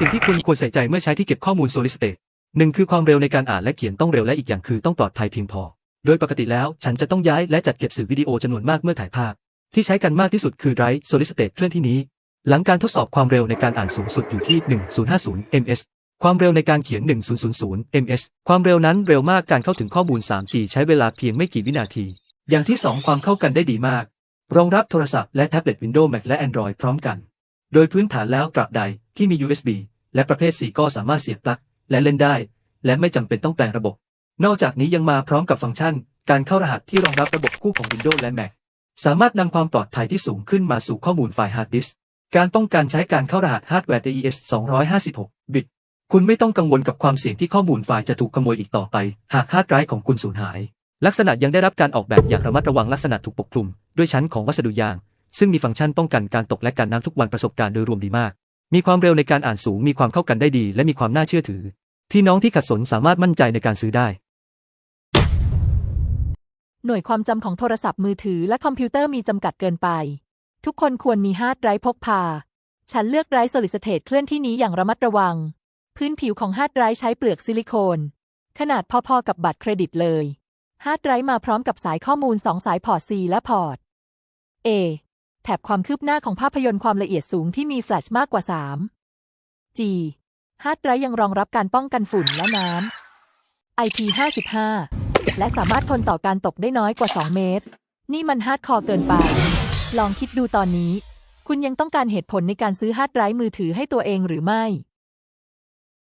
สิ่งที่คุณควรใส่ใจเมื่อใช้ที่เก็บข้อมูล solid state หนึ่งคือความเร็วในการอ่านและเขียนต้องเร็วและอีกอย่างคือต้องปลอดภัยเพียงพอ โดยปกติแล้วฉันจะต้องย้ายและจัดเก็บสื่อวิดีโอจำนวนมากเมื่อถ่ายภาพ ที่ใช้กันมากที่สุดคือ Drive Solid State เคลื่อนที่นี้ หลังการทดสอบความเร็วในการอ่านสูงสุดอยู่ที่ 1050 ms ความเร็วในการเขียน 1000 ms ความเร็วนั้นเร็วมากการเข้าถึงข้อมูล 3G ใช้เวลาเพียงไม่กี่วินาที อย่างที่ 2 ความเข้ากันได้ดีมาก รองรับโทรศัพท์และแท็บเล็ต Windows Mac และ Android พร้อมกัน โดยพื้นฐานแล้วตราบใดที่มี USB และประเภท 4 ก็สามารถเสียบปลั๊กและเล่นได้ และไม่จำเป็นต้องแปลงระบบ นอกจากนี้ยังมาพร้อมกับฟังก์ชัน การเข้ารหัสที่รองรับระบบคู่ของ Windows และ Mac สามารถนำความปลอดภัยที่สูงขึ้นมาสู่ข้อมูลไฟล์ฮาร์ดดิสการป้องกันใช้การเข้ารหัสฮาร์ดแวร์ AES 256 บิต คุณไม่ต้องกังวลกับความเสี่ยงที่ข้อมูลไฟล์จะถูกขโมยอีกต่อไป หากฮาร์ดไดรฟ์ของคุณสูญหาย ลักษณะยังได้รับการออกแบบอย่างระมัดระวังลักษณะถูกปกคลุม ด้วยชั้นของวัสดุยาง ซึ่งมีฟังก์ชันป้องกันการตกและการน้ำทุกวันประสบการณ์โดยรวมดีมาก มีความเร็วในการอ่านสูง มีความเข้ากันได้ดี และมีความน่าเชื่อถือ พี่น้องที่ขัดสนสามารถมั่นใจในการซื้อได้ หน่วยความจำของโทรศัพท์มือถือและคอมพิวเตอร์มีจำกัดเกินไป ทุกคนควรมีฮาร์ดไดรฟ์พกพา ฉันเลือกไดรฟ์ Solid State เคลื่อนที่นี้อย่างระมัดระวัง พื้นผิวของฮาร์ดไดรฟ์ใช้เปลือกซิลิโคน ขนาดพอๆกับบัตรเครดิตเลยฮาร์ดไดรฟ์มาพร้อมกับสายข้อมูล 2 สายพอร์ต C และพอร์ต A แถบความคืบหน้าของภาพยนตร์ความละเอียดสูงที่มีแฟลชมากกว่า 3 G ฮาร์ดไดร์ยังรองรับการป้องกันฝุ่นและน้ำ IP55 และสามารถทนต่อการตกได้น้อยกว่า 2 เมตร นี่มันฮาร์ดคอร์เกินไป ลองคิดดูตอนนี้ คุณยังต้องการเหตุผลในการซื้อฮาร์ดไดร์มือถือให้ตัวเองหรือไม่